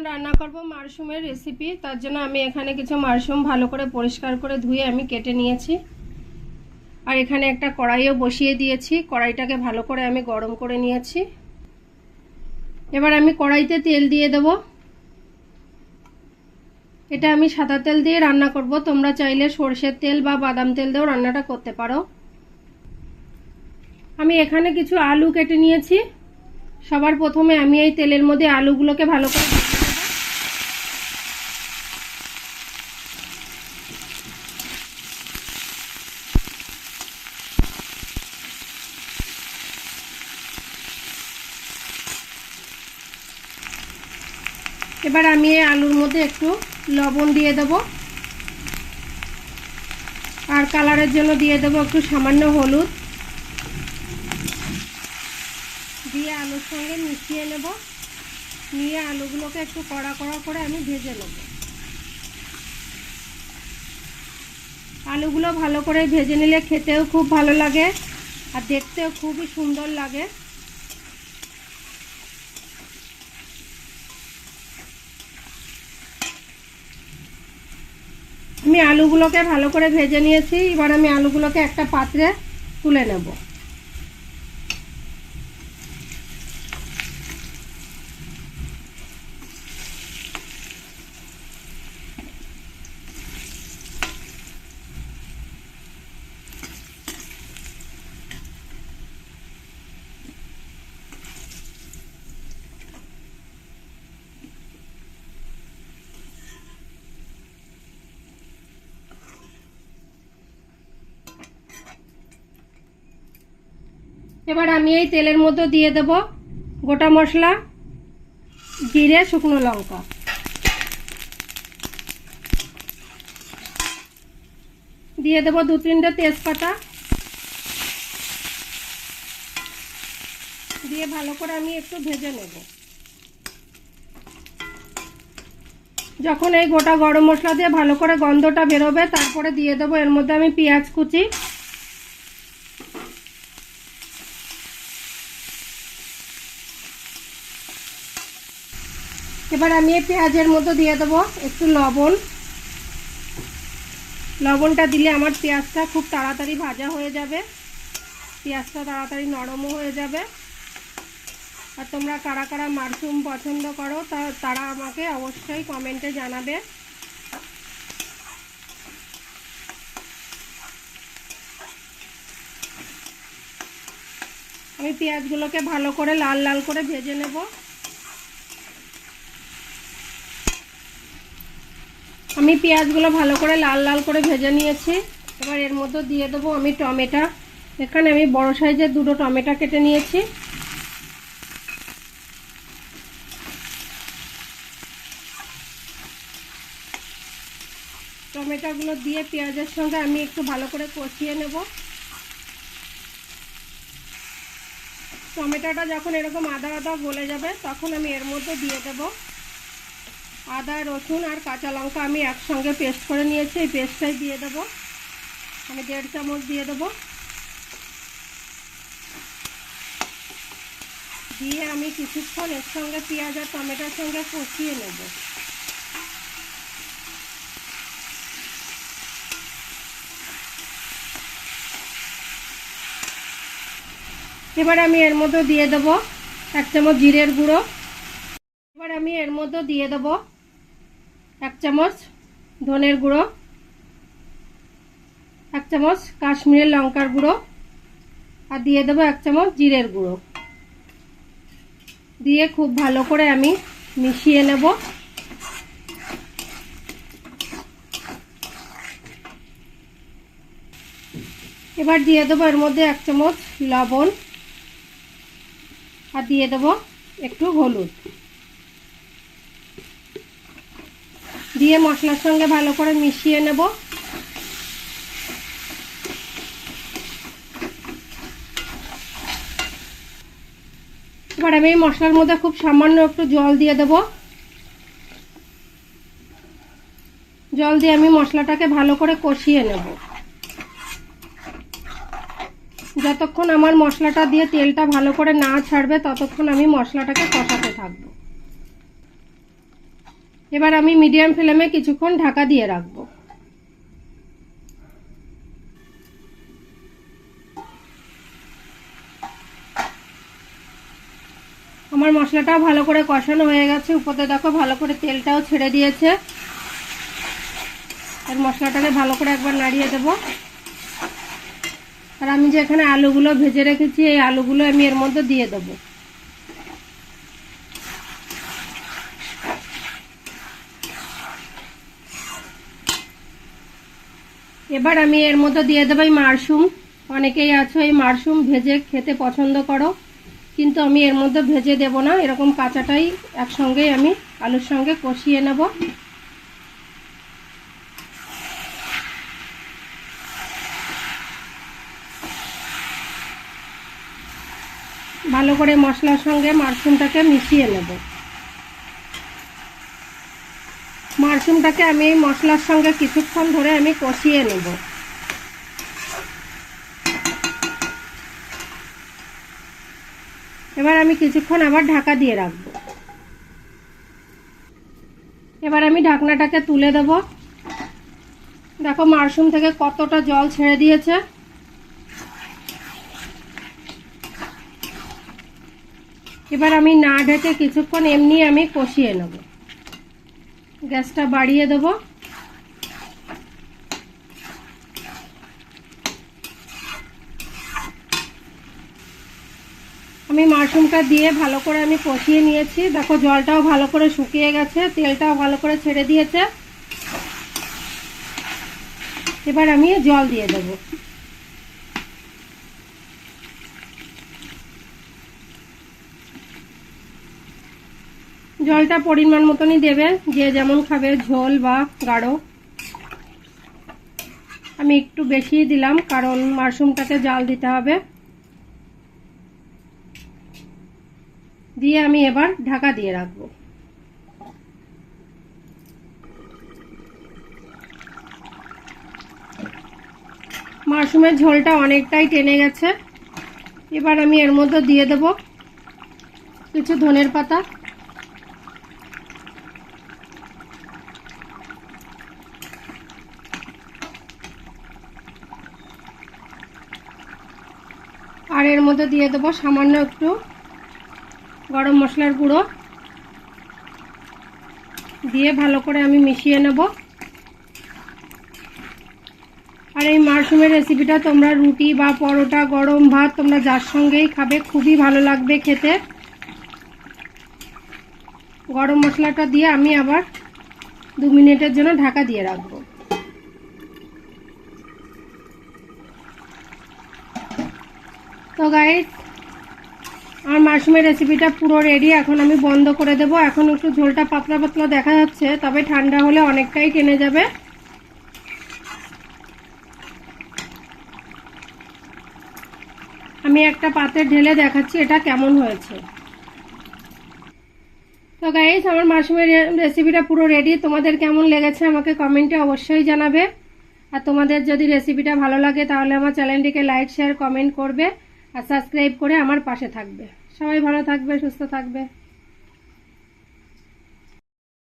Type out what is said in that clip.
এখন রান্না করব মাশরুমের রেসিপি তার জন্য আমি এখানে কিছু মাশরুম ভালো করে পরিষ্কার করে ধুয়ে আমি কেটে নিয়েছি। আর এখানে একটা কড়াইও বসিয়ে দিয়েছি। কড়াইটাকে ভালো করে আমি গরম করে নিয়েছি। এবার আমি কড়াইতে তেল দিয়ে দেব। এটা আমি সাদা তেল দিয়ে রান্না করব। তোমরা চাইলে সর্ষের তেল বা বাদাম তেল দিয়েও রান্নাটা করতে পারো। আমি এখানে কিছু আলু কেটে নিয়েছি। সবার প্রথমে আমি এই তেলের মধ্যে আলুগুলোকে ভালো করে এবার আমি এই আলুর মধ্যে একটু লবণ দিয়ে দেব। আর কালারের জন্য দিয়ে দেবো একটু সামান্য হলুদ। দিয়ে আলুর সঙ্গে মিশিয়ে নেব। নিয়ে আলুগুলোকে একটু কড়া কড়া করে আমি ভেজে নেব। আলুগুলো ভালো করে ভেজে নিলে খেতেও খুব ভালো লাগে আর দেখতেও খুবই সুন্দর লাগে। আমি আলুগুলোকে ভালো করে ভেজে নিয়েছি। এবার আমি আলুগুলোকে একটা পাত্রে তুলে নেব। এবার আমি এই তেলের মধ্যে দিয়ে দেব গোটা মশলা, জিরে, শুকনো লঙ্কা। দিয়ে দেব দু তিনটে তেজপাতা। দিয়ে ভালো করে আমি একটু ভেজে নেব। যখন এই গোটা গরম মশলা দিয়ে ভালো করে গন্ধটা বেরোবে, তারপরে দিয়ে দেবো এর মধ্যে আমি পেঁয়াজ কুচি। এবার আমি এই পেঁয়াজের মধ্যে দিয়ে দেবো একটু লবণ। লবণটা দিলে আমার পেঁয়াজটা খুব তাড়াতাড়ি ভাজা হয়ে যাবে। পেঁয়াজটা তাড়াতাড়ি নরমও হয়ে যাবে। আর তোমরা কারা কারা মাশরুম পছন্দ করো, তা তারা আমাকে অবশ্যই কমেন্টে জানাবে। আমি পেঁয়াজগুলোকে ভালো করে লাল লাল করে ভেজে নেব। আমি পেঁয়াজগুলো ভালো করে লাল লাল করে ভেজে নিয়েছি। এবার এর মধ্যে দিয়ে দেবো আমি টমেটো। এখানে আমি বড় সাইজের দুটো টমেটো কেটে নিয়েছি। টমেটোগুলো দিয়ে পেঁয়াজের সঙ্গে আমি একটু ভালো করে কষিয়ে নেব। টমেটোটা যখন এরকম আদা আদা গলে যাবে, তখন আমি এর মধ্যে দিয়ে দেব আদা, রসুন আর কাঁচা লঙ্কা আমি একসঙ্গে পেস্ট করে নিয়েছি। এই পেস্টটাই দিয়ে দেব। আমি দেড় চামচ দিয়ে দেব। দিয়ে আমি কিছুক্ষণ এর সঙ্গে পেঁয়াজ আর টমেটোর সঙ্গে কষিয়ে নেব। এবার আমি এর মধ্যে দিয়ে দেব এক চামচ জিরের গুঁড়ো। এবার আমি এর মধ্যে দিয়ে দেব এক চামচ ধনের গুঁড়ো, এক চামচ কাশ্মীরের লঙ্কার গুঁড়ো আর দিয়ে দেবো এক চামচ জিরের গুঁড়ো। দিয়ে খুব ভালো করে আমি মিশিয়ে নেব। এবার দিয়ে দেবো এর মধ্যে এক চামচ লবণ আর দিয়ে দেবো একটু হলুদ। দিয়ে মশলার সঙ্গে ভালো করে মিশিয়ে নেব। এবার আমি এই মশলার মধ্যে খুব সামান্য একটু জল দিয়ে দেব। জল দিয়ে আমি মশলাটাকে ভালো করে কষিয়ে নেব। যতক্ষণ আমার মশলাটা দিয়ে তেলটা ভালো করে না ছাড়বে, ততক্ষণ আমি মশলাটাকে কষাতে থাকব। এবার আমি মিডিয়াম ফ্লেমে কিছুক্ষণ ঢাকা দিয়ে রাখব। আমার মশলাটাও ভালো করে কষানো হয়ে গেছে। উপরে দেখো ভালো করে তেলটাও ছেড়ে দিয়েছে। আর মশলাটাকে ভালো করে একবার নাড়িয়ে দেব। আর আমি যে এখানে আলুগুলো ভেজে রেখেছি, এই আলুগুলো আমি এর মধ্যে দিয়ে দেবো। এবার আমি এর মধ্যে দিয়ে দেবো এই মাশরুম। অনেকেই আছো এই মাশরুম ভেজে খেতে পছন্দ করো, কিন্তু আমি এর মধ্যে ভেজে দেব না। এরকম কাঁচাটাই একসঙ্গেই আমি আলুর সঙ্গে কষিয়ে নেব। ভালো করে মশলার সঙ্গে মাশরুমটাকে মিশিয়ে নেব। মাশরুমটাকে আমি এই মশলার সঙ্গে কিছুক্ষণ ধরে আমি কষিয়ে নেব। এবার আমি কিছুক্ষণ আবার ঢাকা দিয়ে রাখব। এবার আমি ঢাকনাটাকে তুলে দেব। দেখো মাশরুম থেকে কতটা জল ছেড়ে দিয়েছে। এবার আমি না ঢেকে কিছুক্ষণ এমনি আমি কষিয়ে নেব। গ্যাসটা বাড়িয়ে দেব। আমি মাশরুমটা দিয়ে ভালো করে আমি কষিয়ে নিয়েছি। দেখো, জলটাও ভালো করে শুকিয়ে গেছে, তেলটাও ভালো করে ছেড়ে দিয়েছে। এবার আমি জল দিয়ে দেব। জলটা পরিমাণ মতনই দেবে, যে যেমন খাবে, ঝোল বা গাঢ়। আমি একটু বেশি দিলাম, কারণ মাশরুমটাকে জাল দিতে হবে। দিয়ে আমি এবার ঢাকা দিয়ে রাখব। মাশরুমের ঝোলটা অনেকটাই টেনে গেছে। এবার আমি এর মধ্যে দিয়ে দেব কিছু ধনের পাতা। আর এর মধ্যে দিয়ে দেবো সামান্য একটু গরম মশলার গুঁড়ো। দিয়ে ভালো করে আমি মিশিয়ে নেব। আর এই মাশরুমের রেসিপিটা তোমরা রুটি বা পরোটা, গরম ভাত তোমরা যার সঙ্গেই খাবে, খুবই ভালো লাগবে খেতে। গরম মশলাটা দিয়ে আমি আবার দু মিনিটের জন্য ঢাকা দিয়ে রাখব। তো গাইড আমার মাশরুমের রেসিপিটা পুরো রেডি এখন আমি বন্ধ করে দেব। এখন একটু ঝোলটা পাতলা পাতলা দেখা যাচ্ছে, তবে ঠান্ডা হলে অনেকটাই টেনে যাবে। আমি একটা পাত্রে ঢেলে দেখাচ্ছি, এটা কেমন হয়েছে। তো গাইজ আমার মাশরুমের রেসিপিটা পুরো রেডি তোমাদের কেমন লেগেছে আমাকে কমেন্টে অবশ্যই জানাবে। আর তোমাদের যদি রেসিপিটা ভালো লাগে, তাহলে আমার চ্যানেলটিকে লাইক শেয়ার কমেন্ট করবে। আর সাবস্ক্রাইব করে আমার পাশে থাকবে। সবাই ভালো থাকবে সুস্থ থাকবে।